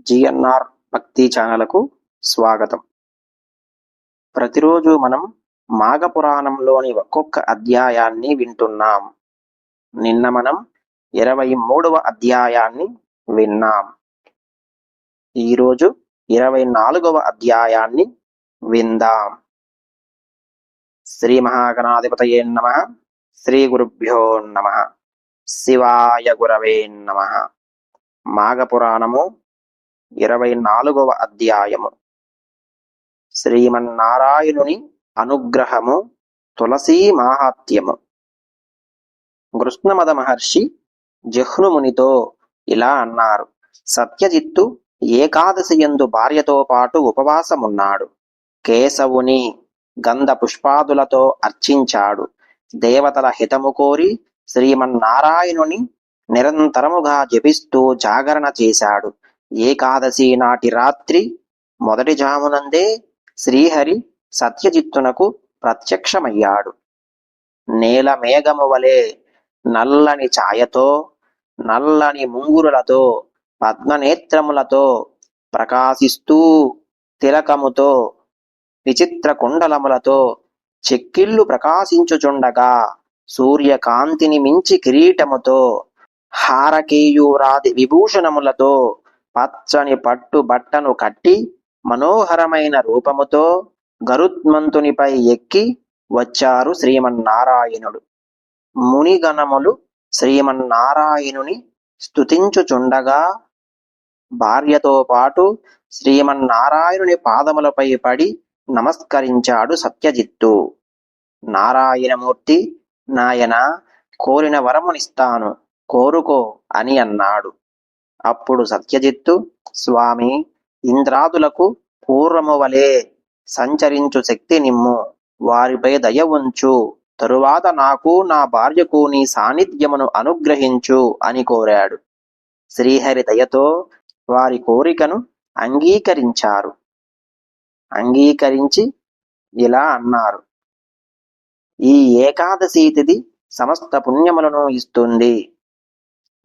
GNR భక్తి ఛానల్కు స్వాగతం. ప్రతిరోజు మనం మాఘ పురాణంలోని ఒక్కొక్క అధ్యాయాన్ని వింటున్నాం. నిన్న మనం ఇరవై మూడవ అధ్యాయాన్ని విన్నాం. ఈరోజు ఇరవై నాలుగవ అధ్యాయాన్ని విందాం. శ్రీ మహాగణాధిపతయే నమ. శ్రీ గురుభ్యో నమ. శివాయ గురవే నమ. మాఘపురాణము ఇరవై నాలుగవ అధ్యాయము. శ్రీమన్నారాయణుని అనుగ్రహము తులసీ మాహాత్యము కృష్ణమద మహర్షి జహ్నుమునితో ఇలా అన్నారు సత్యజిత్తు ఏకాదశి యందు భార్యతో పాటు ఉపవాసమున్నాడు. కేశవుని గంధ పుష్పాదులతో అర్చించాడు. దేవతల హితము కోరి శ్రీమన్నారాయణుని నిరంతరముగా జపిస్తూ జాగరణ చేశాడు. ఏకాదశి నాటి రాత్రి మొదటి జామునందే శ్రీహరి సత్యజిత్తునకు ప్రత్యక్షమయ్యాడు. నేల మేఘము వలె నల్లని ఛాయతో నల్లని ముంగురులతో పద్మనేత్రములతో ప్రకాశిస్తూ తిలకముతో విచిత్ర కుండలములతో చెక్కిళ్ళు ప్రకాశించుచుండగా సూర్యకాంతిని మించి కిరీటముతో హారకేయూరాది విభూషణములతో పచ్చని పట్టు బట్టను కట్టి మనోహరమైన రూపముతో గరుత్మంతునిపై ఎక్కి వచ్చారు శ్రీమన్నారాయణుడు. మునిగణములు శ్రీమన్నారాయణుని స్తుతించుచుండగా భార్యతో పాటు శ్రీమన్నారాయణుని పాదములపై పడి నమస్కరించాడు సత్యజిత్తు. నారాయణమూర్తి నాయన కోరిన వరమునిస్తాను కోరుకో అని అన్నాడు. అప్పుడు సత్యజిత్తు స్వామి ఇంద్రాదులకు పూర్వము వలె సంచరించు శక్తి నిమ్ము. వారిపై దయ ఉంచు. తరువాత నాకు నా భార్యకు నీ సాన్నిధ్యమును అనుగ్రహించు అని కోరాడు. శ్రీహరి దయతో వారి కోరికను అంగీకరించారు. అంగీకరించి ఇలా అన్నారు. ఈ ఏకాదశి తిథి సమస్త పుణ్యములను ఇస్తుంది.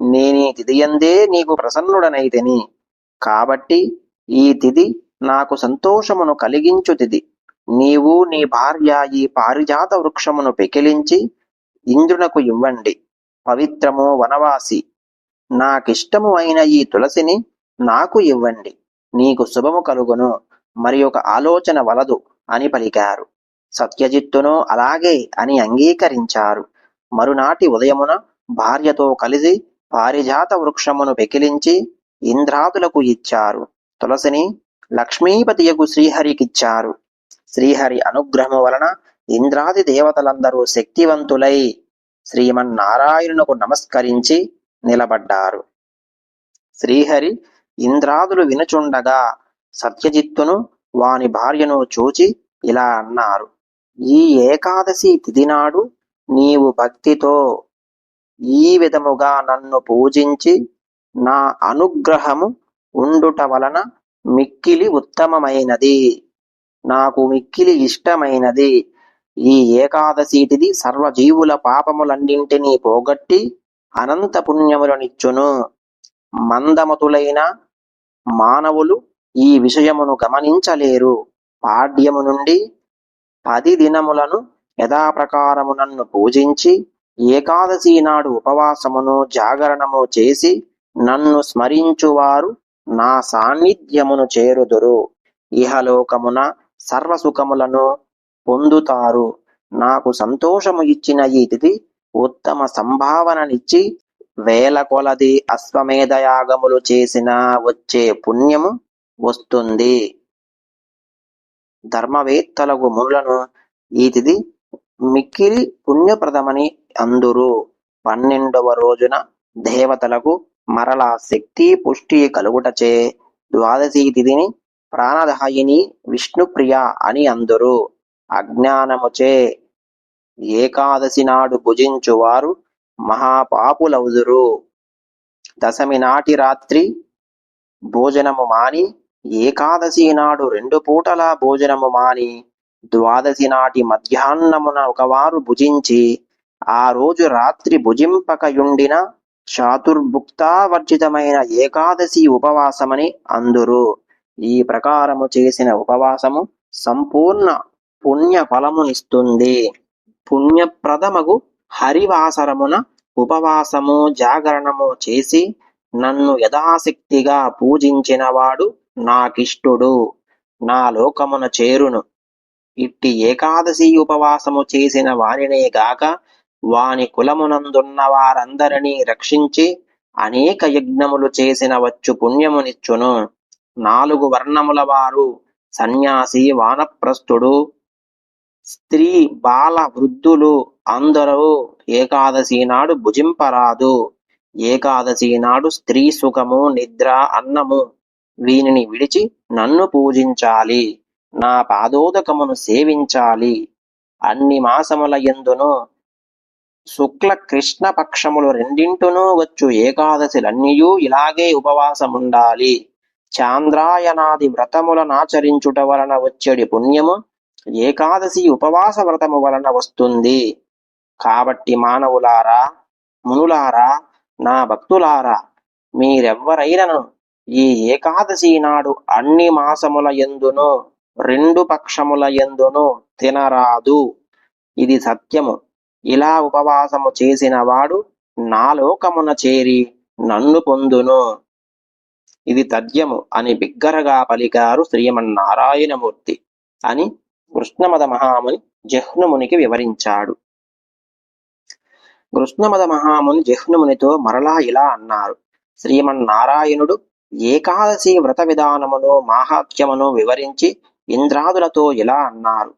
నేనీ తిథియందే నీకు ప్రసన్నుడనైతిని. కాబట్టి ఈ తిథి నాకు సంతోషమును కలిగించు తిథి. నీవు నీ భార్య ఈ పారిజాత వృక్షమును పెకిలించి ఇంద్రునకు ఇవ్వండి. పవిత్రము వనవాసి. నాకిష్టము అయిన ఈ తులసిని నాకు ఇవ్వండి. నీకు శుభము కలుగును. మరి ఒక ఆలోచన వలదు అని పలికారు. సత్యజిత్తును అలాగే అని అంగీకరించారు. మరునాటి ఉదయమున భార్యతో కలిసి పారిజాత వృక్షమును పెకిలించి ఇంద్రాదులకు ఇచ్చారు. తులసిని లక్ష్మీపతియకు శ్రీహరికిచ్చారు. శ్రీహరి అనుగ్రహము వలన ఇంద్రాది దేవతలందరూ శక్తివంతులై శ్రీమన్నారాయణునకు నమస్కరించి నిలబడ్డారు. శ్రీహరి ఇంద్రాదులు వినుచుండగా సత్యజిత్తును వాని భార్యను చూచి ఇలా అన్నారు ఈ ఏకాదశి తిథి నాడు నీవు భక్తితో ఈ విధముగా నన్ను పూజించి నా అనుగ్రహము ఉండుట వలన మిక్కిలి ఉత్తమమైనది. నాకు మిక్కిలి ఇష్టమైనది. ఈ ఏకాదశి సర్వజీవుల పాపములన్నింటినీ పోగొట్టి అనంత పుణ్యములనిచ్చును. మందమతులైన మానవులు ఈ విషయమును గమనించలేరు. పాడ్యము నుండి పది దినములను యథాప్రకారము నన్ను పూజించి ఏకాదశి నాడు ఉపవాసమును జాగరణము చేసి నన్ను స్మరించువారు నా సాన్నిధ్యమును చేరుదురు. ఇహలోకమున సర్వసుఖములను పొందుతారు. నాకు సంతోషము ఇచ్చిన ఈ తిథి ఉత్తమ సంభావననిచ్చి వేల కొలది అశ్వమేధయాగములు చేసిన వచ్చే పుణ్యము వస్తుంది. ధర్మవేత్తలకు మునులను ఈ తిథి మిక్కిలి పుణ్యప్రదమని అందురు పన్నెండవ రోజున దేవతలకు మరలా శక్తి పుష్టి కలుగుటచే ద్వాదశి తిథిని ప్రాణదాయిని విష్ణుప్రియ అని అందురు. అజ్ఞానముచే ఏకాదశి నాడు భుజించువారు మహాపాపులవుదురు. దశమి నాటి రాత్రి భోజనము మాని ఏకాదశి నాడు రెండు పూటల భోజనము మాని ద్వాదశి నాటి మధ్యాహ్నమున ఒకవారు భుజించి ఆ రోజు రాత్రి భుజింపకయుండిన చాతుర్భుక్తావర్జితమైన ఏకాదశి ఉపవాసమని అందురు. ఈ ప్రకారము చేసిన ఉపవాసము సంపూర్ణ పుణ్య ఫలమునిస్తుంది పుణ్యప్రదమగు హరివాసరమున ఉపవాసము జాగరణము చేసి నన్ను యథాశక్తిగా పూజించినవాడు నాకిష్టుడు. నా లోకమున చేరును. ఇట్టి ఏకాదశి ఉపవాసము చేసిన వారినే గాక వాని కులమునందున్న వారందరినీ రక్షించి అనేక యజ్ఞములు చేసిన వచ్చు పుణ్యమునిచ్చును. నాలుగు వర్ణముల వారు సన్యాసి వానప్రస్థుడు స్త్రీ బాల వృద్ధులు అందరూ ఏకాదశి నాడు భుజింపరాదు. ఏకాదశి నాడు స్త్రీ సుఖము నిద్ర అన్నము వీనిని విడిచి నన్ను పూజించాలి. నా పాదోదకమును సేవించాలి. అన్ని మాసముల ఎందును శుక్ల కృష్ణ పక్షములు రెండింటును వచ్చు ఏకాదశులన్నీయూ ఇలాగే ఉపవాసముండాలి. చాంద్రాయనాది వ్రతములనాచరించుట వలన వచ్చేడి పుణ్యము ఏకాదశి ఉపవాస వ్రతము వలన వస్తుంది. కాబట్టి మానవులారా మునులారా నా భక్తులారా మీరెవ్వరైనను ఈ ఏకాదశి నాడు అన్ని మాసముల ఎందును రెండు పక్షముల ఎందును తినరాదు. ఇది సత్యము. ఇలా ఉపవాసము చేసిన వాడు నా లోకమున చేరి నన్ను పొందును. ఇది తథ్యము అని బిగ్గరగా పలికారు శ్రీమన్నారాయణమూర్తి అని కృష్ణమద మహాముని జహ్నుమునికి వివరించాడు. కృష్ణమద మహాముని జహ్నుమునితో మరలా ఇలా అన్నారు. శ్రీమన్నారాయణుడు ఏకాదశి వ్రత విధానమును మాహాత్యమును వివరించి ఇంద్రాదులతో ఇలా అన్నారు.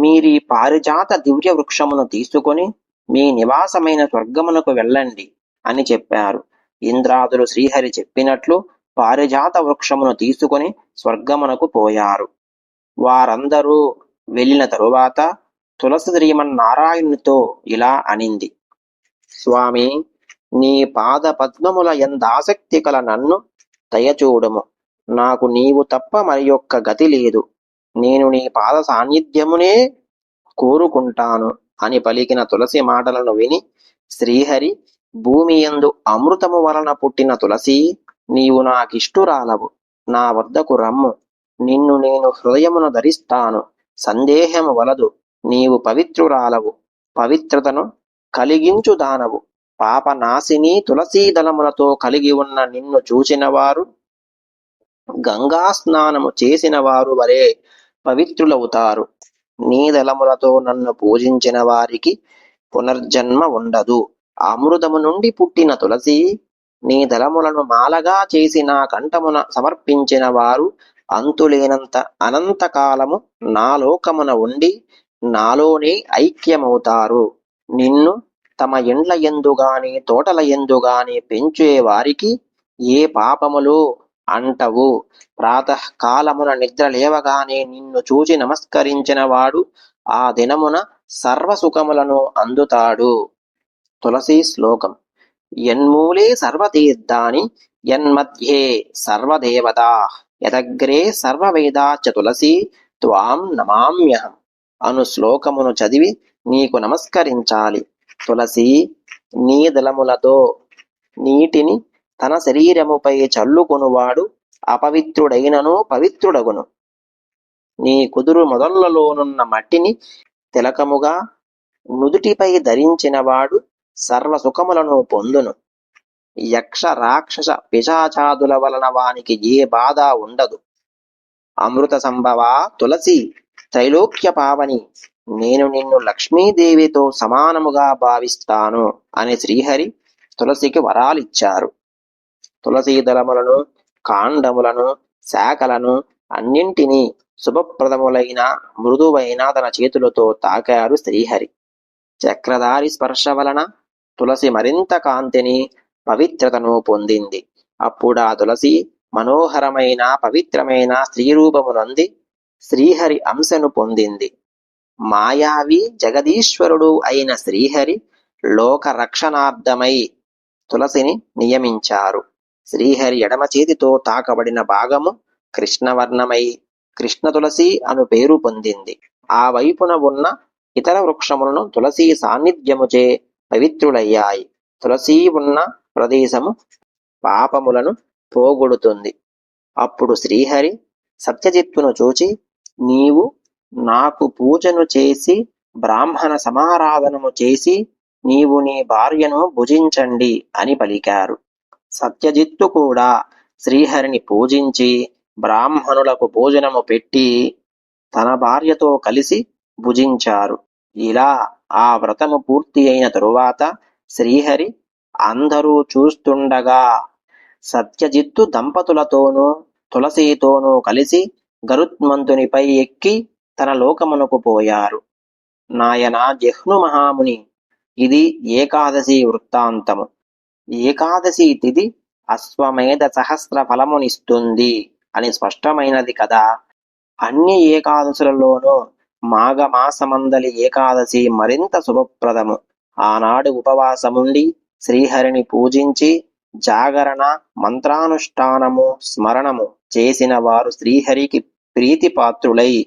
మీరీ పారిజాత దివ్య వృక్షమును తీసుకొని మీ నివాసమైన స్వర్గమునకు వెళ్ళండి అని చెప్పారు. ఇంద్రాదులు శ్రీహరి చెప్పినట్లు పారిజాత వృక్షమును తీసుకొని స్వర్గమునకు పోయారు. వారందరూ వెళ్ళిన తరువాత తులసి శ్రీమన్నారాయణునితో ఇలా అనింది. స్వామి నీ పాద పద్మముల ఎందాసక్తి కల నన్ను దయచూడము. నాకు నీవు తప్ప మరి యొక్క గతి లేదు. నేను నీ పాద సాన్నిధ్యమునే కోరుకుంటాను అని పలికిన తులసి మాటలను విని శ్రీహరి భూమి యందు అమృతము వలన పుట్టిన తులసి నీవు నాకిష్టురాలవు నా వద్దకు రమ్ము. నిన్ను నేను హృదయమును ధరిస్తాను. సందేహము వలదు. నీవు పవిత్రురాలవు. పవిత్రతను కలిగించు దానవు. పాపనాశిని తులసీ దళములతో కలిగి ఉన్న నిన్ను చూచినవారు గంగా స్నానము చేసిన వారు వరే. పవిత్రులవుతారు. నీ దళములతో నన్ను పూజించిన వారికి పునర్జన్మ ఉండదు. అమృతము నుండి పుట్టిన తులసి నీ దళములను మాలగా చేసి నా కంఠమున సమర్పించిన వారు అంతులేనంత అనంతకాలము నా లోకమున ఉండి నాలోనే ఐక్యమవుతారు. నిన్ను తమ ఇండ్ల ఎందుగాని తోటల ఎందుగాని పెంచే వారికి ఏ పాపములు అంటవు. ప్రాతకాలమున నిద్ర లేవగానే నిన్ను చూచి నమస్కరించిన వాడు ఆ దినమున సర్వసుఖములను అందుతాడు. తులసి శ్లోకం. యన్మూలే సర్వతీర్థాని యన్మధ్యే సర్వదేవతా యదగ్రే సర్వవేదాచ చ తులసి త్వాం నమామ్యహం. అను శ్లోకమును చదివి నీకు నమస్కరించాలి. తులసి నీ దళములతో నీటిని తన శరీరముపై చల్లుకొనువాడు అపవిత్రుడైనను పవిత్రుడగును. నీ కుదురు మొదళ్ళలోనున్న మట్టిని తిలకముగా నుదుటిపై ధరించినవాడు సర్వ సుఖములను పొందును. యక్ష రాక్షస పిశాచాదుల వలన వానికి ఏ బాధ ఉండదు. అమృత సంభవ తులసి త్రైలోక్య పావని నేను నిన్ను లక్ష్మీదేవితో సమానముగా భావిస్తాను అని శ్రీహరి తులసికి వరాలిచ్చారు. తులసి దళములను కాండములను శాఖలను అన్నింటినీ శుభప్రదములైన మృదువైన తన చేతులతో తాకారు శ్రీహరి. చక్రధారి స్పర్శ వలన తులసి మరింత కాంతిని పవిత్రతను పొందింది. అప్పుడా తులసి మనోహరమైన పవిత్రమైన స్త్రీ రూపమునంది శ్రీహరి అంశను పొందింది. మాయావి జగదీశ్వరుడు అయిన శ్రీహరి లోక రక్షణార్థమై తులసిని నియమించారు. శ్రీహరి ఎడమ చేతితో తాకబడిన భాగము కృష్ణవర్ణమై కృష్ణ తులసి అను పేరు పొందింది. ఆ వైపున ఉన్న ఇతర వృక్షములను తులసి సాన్నిధ్యముచే పవిత్రులయ్యాయి. తులసి ఉన్న ప్రదేశము పాపములను పోగొడుతుంది. అప్పుడు శ్రీహరి సత్యజిత్తును చూచి నీవు నాకు పూజను చేసి బ్రాహ్మణ సమారాధనము చేసి నీవు నీ భార్యను భుజించండి అని పలికారు. సత్యజిత్తు కూడా శ్రీహరిని పూజించి బ్రాహ్మణులకు భోజనము పెట్టి తన భార్యతో కలిసి భుజించారు. ఇలా ఆ వ్రతము పూర్తి అయిన తరువాత శ్రీహరి అందరూ చూస్తుండగా సత్యజిత్తు దంపతులతోనూ తులసితోనూ కలిసి గరుత్మంతునిపై ఎక్కి తన లోకమునకు పోయారు. నాయన జహ్ను మహాముని ఇది ఏకాదశి వృత్తాంతము. ఏకాదశి తిథి అశ్వమేధ సహస్ర ఫలమునిస్తుంది అని స్పష్టమైనది కదా. అన్ని ఏకాదశులలోనూ మాఘమాసమందలి ఏకాదశి మరింత శుభప్రదము. ఆనాడు ఉపవాసముండి శ్రీహరిని పూజించి జాగరణ మంత్రానుష్ఠానము స్మరణము చేసిన వారు శ్రీహరికి ప్రీతిపాత్రులై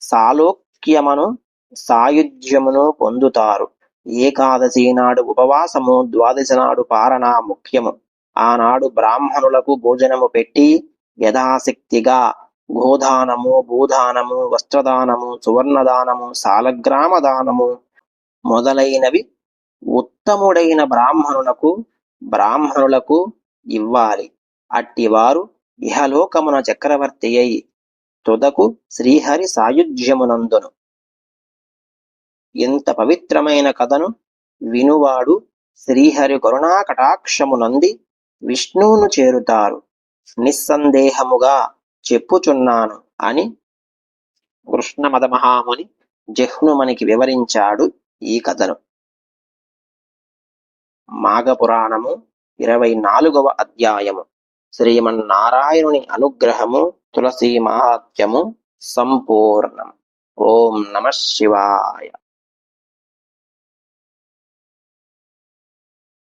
సాలోక్యమును సాయుధ్యమును పొందుతారు. ఏకాదశి నాడు ఉపవాసము ద్వాదశి నాడు పారణ ముఖ్యము. ఆనాడు బ్రాహ్మణులకు భోజనము పెట్టి యథాశక్తిగా గోదానము భూదానము వస్త్రదానము సువర్ణదానము సాలగ్రామ దానము మొదలైనవి ఉత్తముడైన బ్రాహ్మణులకు బ్రాహ్మణులకు ఇవ్వాలి. అట్టివారు ఇహలోకమున చక్రవర్తి అయి తుదకు శ్రీహరి సాయుధ్యమునందును. ఇంత పవిత్రమైన కథను వినువాడు శ్రీహరి కరుణా కటాక్షమునంది విష్ణువును చేరుతారు. నిస్సందేహముగా చెప్పుచున్నాను అని కృష్ణ మదమహాముని జహ్నుమనికి వివరించాడు ఈ కథను. మాఘపురాణము ఇరవై నాలుగవ అధ్యాయము. శ్రీమన్నారాయణుని అనుగ్రహము తులసీ మహాత్యము సంపూర్ణం. ఓం నమ శివాయ.